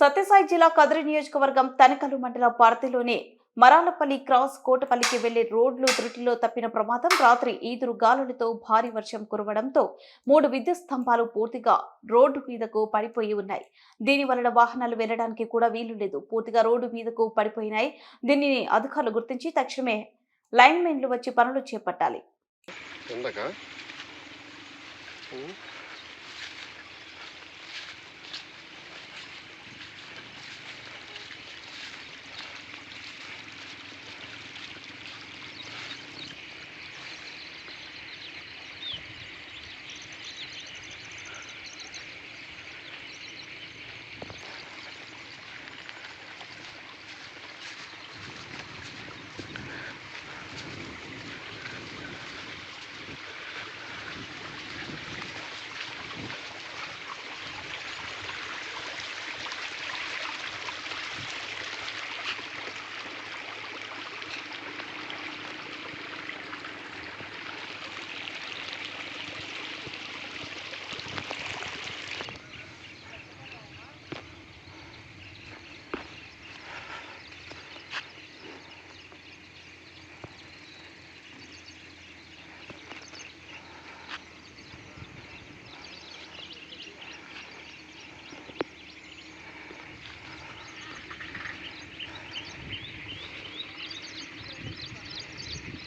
సత్యసాయి జిల్లా కదిరి నియోజకవర్గం తనకలు మండల పరిధిలోని మరాలపల్లి క్రాస్ కోటపల్లికి వెళ్ళే రోడ్లు త్రుటిలో తప్పిన ప్రమాదం రాత్రి ఈదురు గాలులతో భారీ వర్షం కురవడంతో మూడు విద్యుత్ స్తంభాలు పూర్తిగా రోడ్డు మీదకు పడిపోయి ఉన్నాయి. దీని వలన వాహనాలు వెళ్ళడానికి కూడా వీలు లేదు. పూర్తిగా రోడ్డు మీదకు పడిపోయినాయి. దీనిని అధికారులు గుర్తించి తక్షణమే లైన్మెన్లు వచ్చి పనులు చేపట్టాలి.